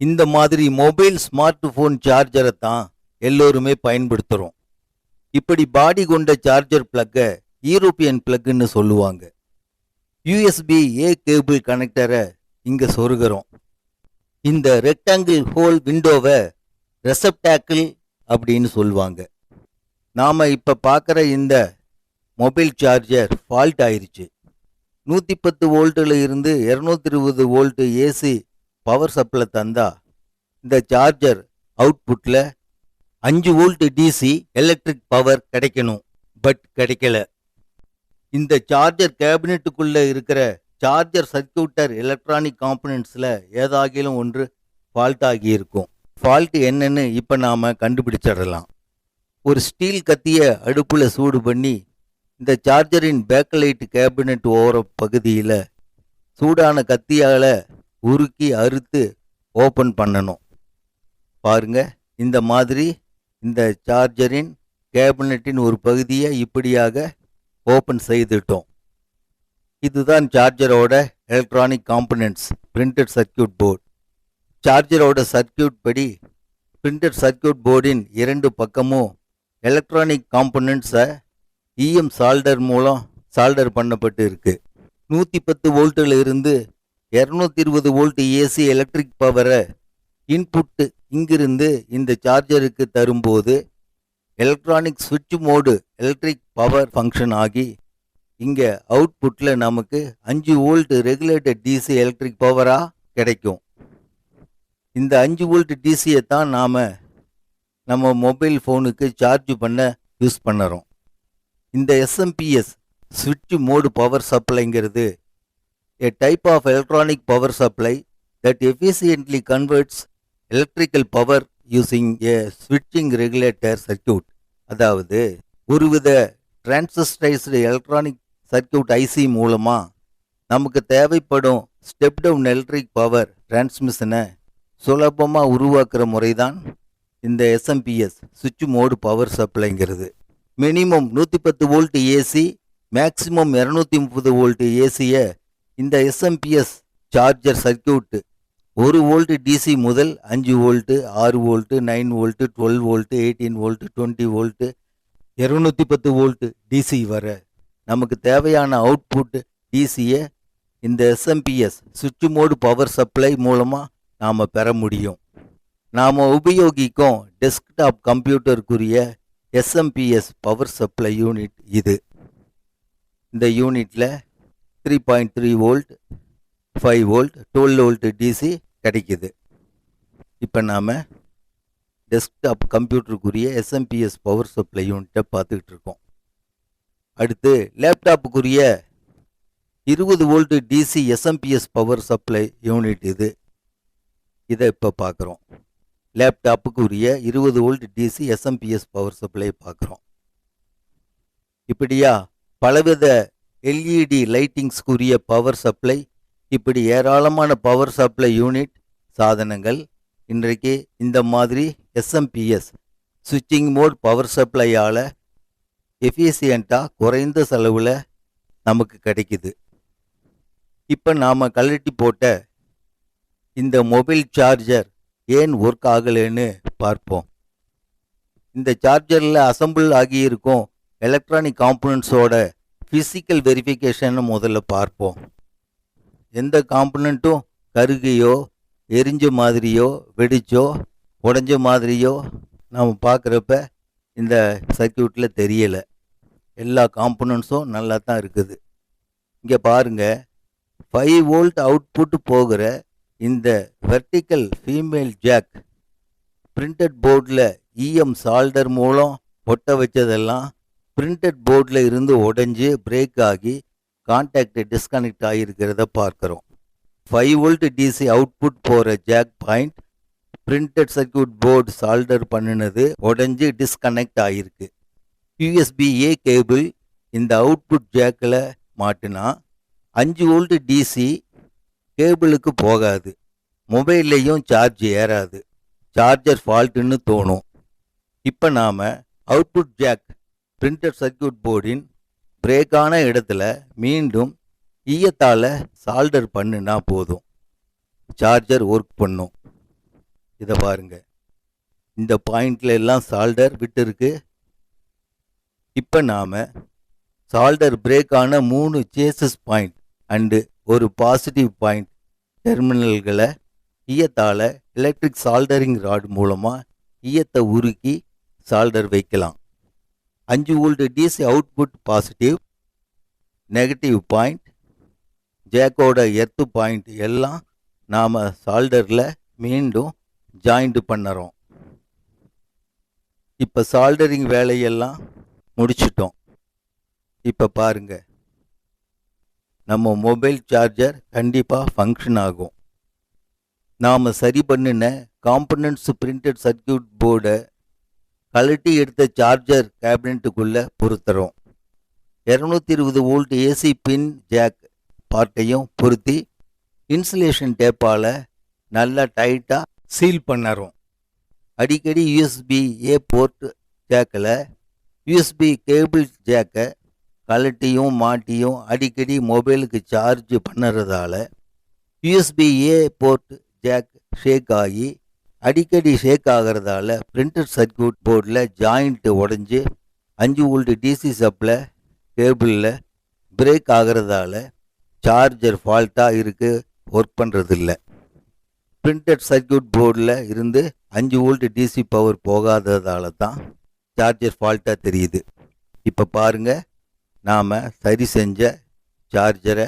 இந்த மாதிரி mobile smart phone சார்ஜரை தான் எல்லோருமே பயன்படுத்துகிறோம் இப்படி பாடி கொண்ட சார்ஜர் பிளக்கை யூரோப்பியன் பிளக்குன்னு சொல்லுவாங்க. யூஎஸ்பி ஏ கேபிள் கனெக்டரை இங்கே சொருகிறோம். இந்த ரெக்டாங்கிள் ஹோல் விண்டோவை ரெசப்டாக்கிள் அப்படின்னு சொல்லுவாங்க. நாம் இப்போ பார்க்குற இந்த மொபைல் சார்ஜர் ஃபால்ட் ஆயிடுச்சு நூற்றி பத்து வோல்ட்டில் இருந்து இரநூத்தி இருபது வோல்ட்டு ஏசி பவர் சப்ளை தந்தா இந்த சார்ஜர் அவுட்புட்டில் அஞ்சு வோல்ட் டிசி எலக்ட்ரிக் பவர் கிடைக்கணும். பட் கிடைக்கல. இந்த சார்ஜர் கேபினெட்டுக்குள்ளே இருக்கிற சார்ஜர் சர்க்கியூட்டர் எலக்ட்ரானிக் காம்பனன்ட்ஸில் ஏதாகிலும் ஒன்று ஃபால்ட் ஆகியிருக்கும் ஃபால்ட் என்னன்னு இப்போ நாம் கண்டுபிடிச்சிடலாம். ஒரு ஸ்டீல் கத்தியை அடுப்பில் சூடு பண்ணி இந்த சார்ஜரின் பேக்கலைட் கேபினெட் ஓர பகுதியில் சூடான கத்தியால் உருக்கி அறுத்து ஓப்பன் பண்ணணும். பாருங்க இந்த மாதிரி இந்த சார்ஜரின் கேபினெட்டின் ஒரு பகுதியை இப்படியாக ஓப்பன் செய்துட்டோம். இதுதான் சார்ஜரோட electronic components printed circuit board சார்ஜரோட circuit படி பிரிண்டட் சர்க்கியூட் போர்டின் இரண்டு பக்கமும் எலக்ட்ரானிக் காம்பனன்ட்ஸை இஎம் சால்டர் மூலம் சால்டர் பண்ணப்பட்டு இருக்கு நூற்றி பத்து வோல்ட்டில் இருந்து இரநூத்தி இருபது வோல்ட் ஏசி எலக்ட்ரிக் பவரை இன்புட்டு இங்கிருந்து இந்த சார்ஜருக்கு தரும்போது எலக்ட்ரானிக் சுவிட்ச் மோடு எலக்ட்ரிக் பவர் ஃபங்க்ஷன் ஆகி இங்கே அவுட்புட்டில் நமக்கு அஞ்சு வோல்ட் ரெகுலேட்டட் டிசி எலக்ட்ரிக் பவராக கிடைக்கும். இந்த அஞ்சு வோல்ட் டிசியை தான் நாம் நம்ம மொபைல் ஃபோனுக்கு சார்ஜ் பண்ண யூஸ் பண்ணுறோம். இந்த எஸ்எம்பிஎஸ் சுவிட்ச் மோடு பவர் சப்ளைங்கிறது a type of electronic power supply that efficiently converts electrical power using a switching regulator circuit. அதாவது ஒருவித டிரான்சிஸ்டைஸ்டு எலக்ட்ரானிக் சர்க்கியூட் ஐசி மூலமாக நமக்கு தேவைப்படும் ஸ்டெப் டவுன் எலக்ட்ரிக் பவர் டிரான்ஸ்மிஷனை சுலபமாக உருவாக்குற முறை தான் இந்த எஸ்எம்பிஎஸ் சுவிட்ச் மோடு பவர் சப்ளைங்கிறது மினிமம் நூற்றி பத்து வோல்ட் ஏசி மேக்சிமம் இரநூத்தி முப்பது வோல்ட் ஏசியை இந்த எஸ்எம்பிஎஸ் சார்ஜர் சர்க்கியூட்டு ஒரு வோல்ட் டிசி முதல் அஞ்சு வோல்ட்டு ஆறு volt nine volt twelve volt eighteen volt twenty volt இரநூத்தி பத்து வோல்ட்டு டிசி வர நமக்கு தேவையான அவுட்புட் டிசியை இந்த எஸ்எம்பிஎஸ் சுவிட்ச் மோடு பவர் சப்ளை மூலமாக நாம் பெற முடியும். நாம் உபயோகிக்கும் டெஸ்க்டாப் கம்ப்யூட்டருக்குரிய எஸ்எம்பிஎஸ் பவர் சப்ளை யூனிட் இது. இந்த யூனிட்டில் three point three volt five volt twelve volt DC கிடைக்குது. இப்போ நாம் டெஸ்க்டாப் கம்ப்யூட்டருக்குரிய எஸ்எம்பிஎஸ் பவர் சப்ளை யூனிட்டை பார்த்துக்கிட்டு இருக்கோம். அடுத்து லேப்டாப்புக்குரிய இருபது volt DC SMPS power supply unit இது. இதை இப்போ பார்க்குறோம். லேப்டாப்புக்கு உரிய இருபது volt DC SMPS power supply பார்க்குறோம். இப்படியா பலவித எல்இடி லைட்டிங்ஸ்க்குரிய பவர் சப்ளை இப்படி ஏராளமான பவர் சப்ளை யூனிட் சாதனங்கள் இன்றைக்கு இந்த மாதிரி எஸ்எம்பிஎஸ் சுவிட்சிங் மோட் பவர் சப்ளையால் எஃபிஷியண்ட்டாக குறைந்த செலவில் நமக்கு கிடைக்குது. இப்போ நாம் கழட்டி போட்ட இந்த மொபைல் சார்ஜர் ஏன் ஒர்க் ஆகலைன்னு பார்ப்போம். இந்த சார்ஜரில் அசம்பிள் ஆகியிருக்கும் எலக்ட்ரானிக் காம்பனன்ட்ஸோட ஃபிசிக்கல் வெரிஃபிகேஷனை முதல்ல பார்ப்போம். எந்த காம்பனண்ட்டும் கருகையோ எரிஞ்ச மாதிரியோ வெடிச்சோ உடஞ்ச மாதிரியோ நாம் பார்க்குறப்ப இந்த சர்க்கியூட்டில் தெரியலை. எல்லா காம்பனண்ட்ஸும் நல்லா தான் இருக்குது. இங்கே பாருங்கள் ஃபைவ் வோல்ட் அவுட்புட் போகிற இந்த வெர்டிக்கல் ஃபீமேல் ஜாக் பிரிண்டட் போர்டில் இஎம் சால்டர் மூலம் ஒட்ட வச்சதெல்லாம் பிரிண்டட் போர்டில் இருந்து உடைஞ்சு பிரேக் ஆகி கான்டாக்ட் டிஸ்கனெக்ட் ஆகியிருக்கிறத பார்க்குறோம். ஃபைவ் வோல்ட் டிசி அவுட்புட் போகிற jack point printed circuit board solder பண்ணினது உடஞ்சி டிஸ்கனெக்ட் ஆகிருக்கு யூஎஸ்பிஏ கேபிள் இந்த அவுட்புட் ஜாக்கில் மாட்டினா அஞ்சு வோல்ட் டிசி கேபிளுக்கு போகாது. மொபைல்லையும் சார்ஜ் ஏறாது. சார்ஜர் ஃபால்ட்டுன்னு தோணும். இப்போ நாம் அவுட்புட் ஜாக் பிரிண்டட் சர்க்கியூட் போர்டின் பிரேக்கான இடத்துல மீண்டும் ஈயத்தால் சால்டர் பண்ணுனா போதும். சார்ஜர் ஒர்க் பண்ணும். இதை பாருங்க. இந்த பாயிண்ட்ல எல்லாம் சால்டர் விட்டுருக்கு. இப்போ நாம் சால்டர் பிரேக்கான மூணு சேசஸ் பாயிண்ட் அண்டு ஒரு பாசிட்டிவ் பாயிண்ட் டெர்மினல்களை ஈயத்தால் எலக்ட்ரிக் சால்டரிங் ராட் மூலமாக ஈயத்தை உருக்கி சால்டர் வைக்கலாம். அஞ்சு volt DC output positive negative point ஜேக்கோட earth point எல்லாம் நாம் சால்டரில் மீண்டும் ஜாயிண்ட் பண்ணுறோம். இப்போ சால்டரிங் வேலையெல்லாம் முடிச்சிட்டோம். இப்போ பாருங்க. நம்ம மொபைல் சார்ஜர் கண்டிப்பாக ஃபங்க்ஷன் ஆகும். நாம் சரி பண்ணின காம்பனன்ட்ஸ் பிரிண்டட் சர்க்கியூட் போர்டை கழட்டி எடுத்த சார்ஜர் கேபினட்டுக்குள்ளே பொருத்துறோம். இரநூத்தி இருபது வோல்ட் ஏசி பின் ஜாக் பார்ட்டையும் பொருத்தி இன்சுலேஷன் டேப்பால் நல்லா டைட்டாக சீல் பண்ணுறோம். அடிக்கடி யூஎஸ்பி ஏ போர்ட் ஜாக்கில் யூஎஸ்பி கேபிள் ஜாக்கை கழட்டியும் மாட்டியும் அடிக்கடி மொபைலுக்கு சார்ஜ் பண்ணுறதால USB A port jack shake ஆகி அடிக்கடி ஷேக் ஆகிறதால பிரிண்டட் சர்க்கியூட் போர்டில் ஜாயிண்ட்டு உடஞ்சி அஞ்சு வோல்ட் டிசி சப்ளை கேபிளில் பிரேக் ஆகிறதால சார்ஜர் ஃபால்ட்டாக இருக்குது ஒர்க் பண்ணுறதில்ல பிரிண்டட் சர்க்கியூட் போர்டில் இருந்து அஞ்சு வோல்ட் டிசி பவர் போகாததால தான் சார்ஜர் ஃபால்ட்டாக தெரியுது. இப்போ பாருங்க நாம் சரி செஞ்ச சார்ஜரை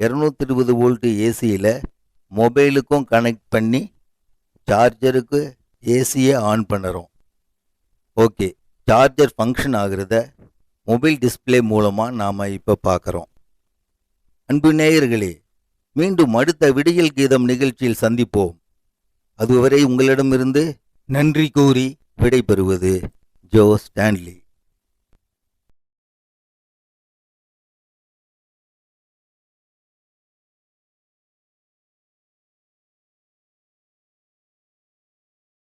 இரநூத்தி இருபது வோல்ட்டு ஏசியில் மொபைலுக்கும் கனெக்ட் பண்ணி சார்ஜருக்கு ஏசியை ஆன் பண்ணுறோம். ஓகே சார்ஜர் ஃபங்க்ஷன் ஆகிறத மொபைல் டிஸ்ப்ளே மூலமாக நாம் இப்போ பார்க்குறோம் அன்பு நேயர்களே மீண்டும் அடுத்த விடியல் கீதம் நிகழ்ச்சியில் சந்திப்போம். அதுவரை உங்களிடமிருந்து நன்றி கூறி விடைபெறுவது ஜோ ஸ்டான்லி.